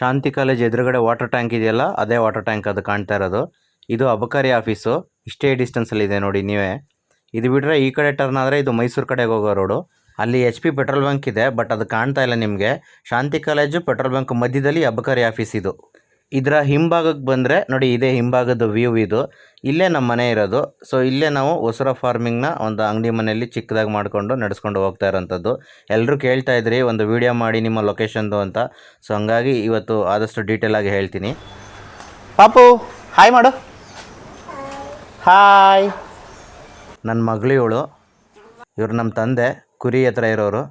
ಶಾಂತಿ college ಎದುರುಗಡೆ water tank ಇದೆಯಲ್ಲ, ಅದೇ ವಾಟರ್ ಟ್ಯಾಂಕ್ ಅದು ಕಾಣ್ತಾ ಇರೋದು. ಇದು ಅಬಕಾರಿ ಆಫೀಸು, ಇಷ್ಟೇ ಡಿಸ್ಟೆನ್ಸಲ್ಲಿ ಇದೆ ನೋಡಿ ನೀವೇ. ಇದು ಬಿಟ್ಟರೆ ಈ ಕಡೆ ಟರ್ನ್ ಆದರೆ ಇದು ಮೈಸೂರು ಕಡೆಗೆ ಹೋಗೋ ರೋಡು ಅಲ್ಲಿ ಎಚ್ ಪಿ ಪೆಟ್ರೋಲ್ ಬಂಕ್ ಇದೆ ಬಟ್ ಅದು ಕಾಣ್ತಾ ಇಲ್ಲ ನಿಮಗೆ. ಶಾಂತಿ ಕಾಲೇಜು ಪೆಟ್ರೋಲ್ ಬಂಕ್ ಮಧ್ಯದಲ್ಲಿ ಅಬಕಾರಿ ಆಫೀಸ್ ಇದು. ಇದರ ಹಿಂಭಾಗಕ್ಕೆ ಬಂದರೆ ನೋಡಿ ಇದೇ ಹಿಂಭಾಗದ ವ್ಯೂ ಇದು. ಇಲ್ಲೇ ನಮ್ಮ ಮನೆ ಇರೋದು. ಸೊ ಇಲ್ಲೇ ನಾವು ಹೊಸರ ಫಾರ್ಮಿಂಗ್ನ ಒಂದು ಅಂಗಡಿ ಮನೆಯಲ್ಲಿ ಚಿಕ್ಕದಾಗಿ ಮಾಡಿಕೊಂಡು ನಡೆಸ್ಕೊಂಡು ಹೋಗ್ತಾ ಇರೋಂಥದ್ದು. ಎಲ್ಲರೂ ಕೇಳ್ತಾ ಇದ್ರಿ, ಒಂದು ವಿಡಿಯೋ ಮಾಡಿ ನಿಮ್ಮ ಲೊಕೇಶನ್ದು ಅಂತ. ಸೊ ಹಂಗಾಗಿ ಇವತ್ತು ಆದಷ್ಟು ಡೀಟೇಲ್ ಆಗಿ ಹೇಳ್ತೀನಿ. ಪಾಪು ಹಾಯ್ ಮಾಡು. ಹಾಯ್ ನನ್ನ ಮಗಳು ಇವಳು. ಇವರು ನಮ್ಮ ತಂದೆ, ಕುರಿ ಹತ್ರ ಇರೋರು.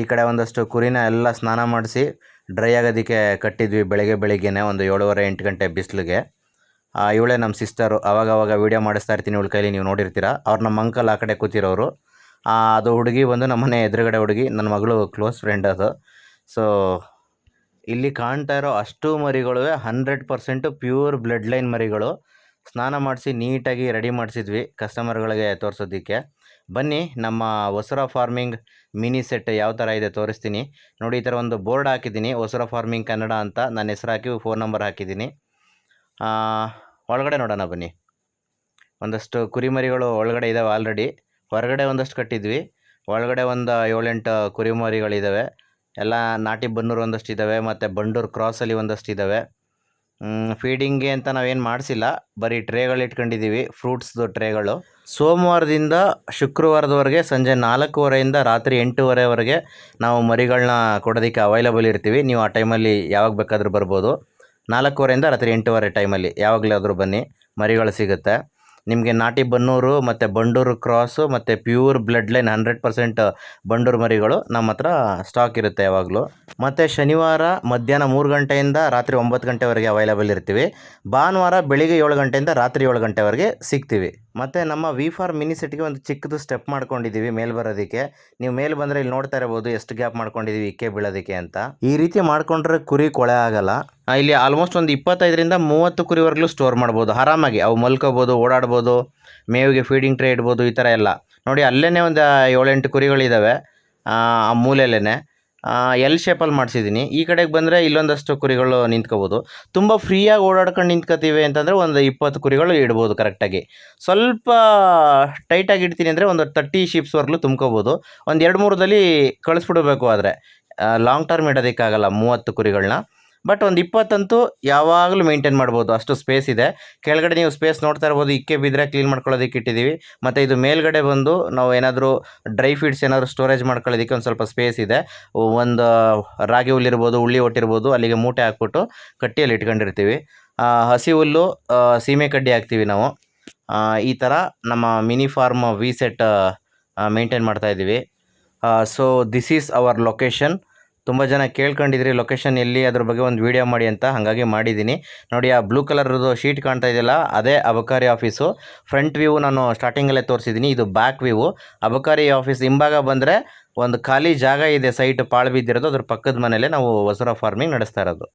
ಈ ಕಡೆ ಒಂದಷ್ಟು ಕುರಿನ ಎಲ್ಲ ಸ್ನಾನ ಮಾಡಿಸಿ ಡ್ರೈ ಆಗೋದಕ್ಕೆ ಕಟ್ಟಿದ್ವಿ ಬೆಳಗ್ಗೆ ಬೆಳಿಗ್ಗೆನೆ ಒಂದು ಏಳುವರೆ ಎಂಟು ಗಂಟೆ ಬಿಸಿಲಿಗೆ. ಇವಳೇ ನಮ್ಮ ಸಿಸ್ಟರು ಅವಾಗ ಅವಾಗ ವೀಡಿಯೋ ಮಾಡಿಸ್ತಾ ಇರ್ತೀನಿ ಇವಳ ಕೈಲಿ, ನೀವು ನೋಡಿರ್ತೀರ. ಅವ್ರು ನಮ್ಮ ಅಂಕಲ್ ಆ ಕಡೆ ಕೂತಿರೋರು. ಅದು ಹುಡುಗಿ ಬಂದು ನಮ್ಮನೆ ಎದುರುಗಡೆ ಹುಡುಗಿ, ನನ್ನ ಮಗಳು ಕ್ಲೋಸ್ ಫ್ರೆಂಡ್ ಅದು. ಸೊ ಇಲ್ಲಿ ಕಾಣ್ತಾ ಇರೋ ಅಷ್ಟು ಮರಿಗಳು, hundred percent pure blood line ಮರಿಗಳು. ಸ್ನಾನ ಮಾಡಿಸಿ ನೀಟಾಗಿ ರೆಡಿ ಮಾಡಿಸಿದ್ವಿ ಕಸ್ಟಮರ್ಗಳಿಗೆ ತೋರಿಸೋದಕ್ಕೆ. ಬನ್ನಿ, ನಮ್ಮ ಹೊಸರ ಫಾರ್ಮಿಂಗ್ ಮಿನಿ ಸೆಟ್ ಯಾವ ಥರ ಇದೆ ತೋರಿಸ್ತೀನಿ. ನೋಡಿ, ಈ ಥರ ಒಂದು ಬೋರ್ಡ್ ಹಾಕಿದ್ದೀನಿ, ಹೊಸರ ಫಾರ್ಮಿಂಗ್ ಕನ್ನಡ ಅಂತ. ನನ್ನ ಹೆಸರು ಹಾಕಿ, ಫೋನ್ ನಂಬರ್ ಹಾಕಿದ್ದೀನಿ. ಒಳಗಡೆ ನೋಡೋಣ ಬನ್ನಿ. ಒಂದಷ್ಟು ಕುರಿಮರಿಗಳು ಒಳಗಡೆ ಇದ್ದಾವೆ ಆಲ್ರೆಡಿ. ಹೊರಗಡೆ ಒಂದಷ್ಟು ಕಟ್ಟಿದ್ವಿ. ಒಳಗಡೆ ಒಂದು ಏಳೆಂಟು ಕುರಿಮರಿಗಳಿದ್ದಾವೆ ಎಲ್ಲ ನಾಟಿ ಬನ್ನೂರು ಒಂದಷ್ಟು ಇದ್ದಾವೆ ಮತ್ತು ಬಂಡೂರು ಕ್ರಾಸಲ್ಲಿ ಒಂದಷ್ಟು ಇದ್ದಾವೆ ಫೀಡಿಂಗ್ಗೆ ಅಂತ ನಾವೇನು ಮಾಡಿಸಿಲ್ಲ. ಬರೀ ಟ್ರೇಗಳು ಇಟ್ಕೊಂಡಿದ್ದೀವಿ ಫ್ರೂಟ್ಸ್ದು ಟ್ರೇಗಳು ಸೋಮವಾರದಿಂದ ಶುಕ್ರವಾರದವರೆಗೆ ಸಂಜೆ ನಾಲ್ಕೂವರೆಯಿಂದ ರಾತ್ರಿ ಎಂಟೂವರೆವರೆಗೆ ನಾವು ಮರಿಗಳನ್ನ ಕೊಡೋದಕ್ಕೆ ಅವೈಲಬಲ್ ಇರ್ತೀವಿ. ನೀವು ಆ ಟೈಮಲ್ಲಿ ಯಾವಾಗ ಬೇಕಾದರೂ ಬರ್ಬೋದು. ನಾಲ್ಕೂವರೆಯಿಂದ ರಾತ್ರಿ ಎಂಟೂವರೆ ಟೈಮಲ್ಲಿ ಯಾವಾಗಲಾದರೂ ಬನ್ನಿ, ಮರಿಗಳು ಸಿಗುತ್ತೆ. ನಿಮಗೆ ನಾಟಿ ಬನ್ನೂರು ಮತ್ತು ಬಂಡೂರು ಕ್ರಾಸು ಮತ್ತು pure blood line hundred percent Bandur ಮರಿಗಳು ನಮ್ಮ ಹತ್ರ ಸ್ಟಾಕ್ ಇರುತ್ತೆ ಯಾವಾಗಲೂ. ಮತ್ತು ಶನಿವಾರ ಮಧ್ಯಾಹ್ನ ಮೂರು ಗಂಟೆಯಿಂದ ರಾತ್ರಿ ಒಂಬತ್ತು ಗಂಟೆವರೆಗೆ ಅವೈಲೇಬಲ್ ಇರ್ತೀವಿ. ಭಾನುವಾರ ಬೆಳಿಗ್ಗೆ ಏಳು ಗಂಟೆಯಿಂದ ರಾತ್ರಿ ಏಳು ಗಂಟೆವರೆಗೆ ಸಿಗ್ತೀವಿ. ಮತ್ತು ನಮ್ಮ ವಿ ಫಾರ್ ಮಿನಿ ಸೆಟ್ಗೆ ಒಂದು ಚಿಕ್ಕದು ಸ್ಟೆಪ್ ಮಾಡ್ಕೊಂಡಿದ್ದೀವಿ ಮೇಲೆ ಬರೋದಕ್ಕೆ. ನೀವು ಮೇಲೆ ಬಂದರೆ ಇಲ್ಲಿ ನೋಡ್ತಾ ಇರ್ಬೋದು ಎಷ್ಟು ಗ್ಯಾಪ್ ಮಾಡ್ಕೊಂಡಿದ್ದೀವಿ ಇಕ್ಕೆ ಬೀಳೋದಕ್ಕೆ ಅಂತ. ಈ ರೀತಿ ಮಾಡ್ಕೊಂಡ್ರೆ ಕುರಿ ಕೊಳೆ ಆಗಲ್ಲ. ಇಲ್ಲಿ ಆಲ್ಮೋಸ್ಟ್ ಒಂದು ಇಪ್ಪತ್ತೈದರಿಂದ ಮೂವತ್ತು ಕುರಿವರೆಗೂ ಸ್ಟೋರ್ ಮಾಡ್ಬೋದು. ಆರಾಮಾಗಿ ಅವು ಮಲ್ಕೋಬೋದು, ಓಡಾಡ್ಬೋದು, ಮೇವಿಗೆ ಫೀಡಿಂಗ್ ಟ್ರೇ ಇಡ್ಬೋದು, ಈ ಥರ ಎಲ್ಲ. ನೋಡಿ ಅಲ್ಲೇ ಒಂದು ಏಳೆಂಟು ಕುರಿಗಳಿದ್ದಾವೆ ಆ ಮೂಲೆಯಲ್ಲೇ ಎಲ್ ಶೇಪಲ್ಲಿ ಮಾಡಿಸಿದ್ದೀನಿ. ಈ ಕಡೆಗೆ ಬಂದರೆ ಇಲ್ಲೊಂದಷ್ಟು ಕುರಿಗಳು ನಿಂತ್ಕೋಬೋದು. ತುಂಬ ಫ್ರೀಯಾಗಿ ಓಡಾಡ್ಕೊಂಡು ನಿಂತ್ಕೋತೀವಿ ಅಂತಂದರೆ ಒಂದು ಇಪ್ಪತ್ತು ಕುರಿಗಳು ಇಡ್ಬೋದು ಕರೆಕ್ಟಾಗಿ ಸ್ವಲ್ಪ ಟೈಟಾಗಿ ಇಡ್ತೀನಿ ಅಂದರೆ ಒಂದು ತರ್ಟಿ ಶೀಪ್ಸ್ವರೆಗೂ ತುಂಬ್ಕೋಬೋದು. ಒಂದು ಎರಡು ಮೂರದಲ್ಲಿ ಕಳಿಸ್ಬಿಡಬೇಕು ಆದರೆ. ಲಾಂಗ್ ಟರ್ಮ್ ಇಡೋದಕ್ಕಾಗಲ್ಲ ಮೂವತ್ತು ಕುರಿಗಳನ್ನ ಬಟ್ ಒಂದು ಇಪ್ಪತ್ತಂತೂ ಯಾವಾಗಲೂ ಮೇಂಟೈನ್ ಮಾಡ್ಬೋದು. ಅಷ್ಟು ಸ್ಪೇಸ್ ಇದೆ. ಕೆಳಗಡೆ ನೀವು ಸ್ಪೇಸ್ ನೋಡ್ತಾ ಇರ್ಬೋದು. ಇಕ್ಕೆ ಬಿದ್ದರೆ ಕ್ಲೀನ್ ಮಾಡ್ಕೊಳ್ಳೋದಕ್ಕೆ ಇಟ್ಟಿದ್ದೀವಿ. ಮತ್ತು ಇದು ಮೇಲ್ಗಡೆ ಬಂದು ನಾವು ಏನಾದರೂ ಡ್ರೈ ಫೀಡ್ಸ್ ಏನಾದರೂ ಸ್ಟೋರೇಜ್ ಮಾಡ್ಕೊಳ್ಳೋದಕ್ಕೆ ಒಂದು ಸ್ವಲ್ಪ ಸ್ಪೇಸ್ ಇದೆ. ಒಂದು ರಾಗಿ ಹುಲ್ಲಿರ್ಬೋದು ಹುಳ್ಳಿ ಒಟ್ಟಿರ್ಬೋದು ಅಲ್ಲಿಗೆ ಮೂಟೆ ಹಾಕ್ಬಿಟ್ಟು ಕಟ್ಟಿಯಲ್ಲಿ ಇಟ್ಕೊಂಡಿರ್ತೀವಿ. ಹಸಿ ಹುಲ್ಲು ಸೀಮೆ ಕಡ್ಡಿ ಹಾಕ್ತೀವಿ ನಾವು. ಈ ಥರ ನಮ್ಮ mini farm we set maintain ಮಾಡ್ತಾ ಇದ್ದೀವಿ. So this is our location ತುಂಬ ಜನ ಕೇಳ್ಕೊಂಡಿದ್ರಿ ಲೊಕೇಶನ್ ಎಲ್ಲಿ, ಅದ್ರ ಬಗ್ಗೆ ಒಂದು ವೀಡಿಯೋ ಮಾಡಿ ಅಂತ, ಹಾಗಾಗಿ ಮಾಡಿದ್ದೀನಿ ನೋಡಿ, ಆ ಬ್ಲೂ ಕಲರ್ದು ಶೀಟ್ ಕಾಣ್ತಾ ಇದೆಯಲ್ಲ, ಅದೇ ಅಬಕಾರಿ ಆಫೀಸು ಫ್ರಂಟ್ ವ್ಯೂ ನಾನು ಸ್ಟಾರ್ಟಿಂಗಲ್ಲೇ ತೋರಿಸಿದ್ದೀನಿ ಇದು ಬ್ಯಾಕ್ ವ್ಯೂ ಅಬಕಾರಿ ಆಫೀಸ್ ಹಿಂಭಾಗ ಬಂದರೆ, ಒಂದು ಖಾಲಿ ಜಾಗ ಇದೆ ಸೈಟ್ ಪಾಳು ಬಿದ್ದಿರೋದು, ಅದ್ರ ಪಕ್ಕದ ಮನೇಲೆ ನಾವು ಹೊಸರ ಫಾರ್ಮಿಂಗ್ ನಡೆಸ್ತಾ ಇರೋದು.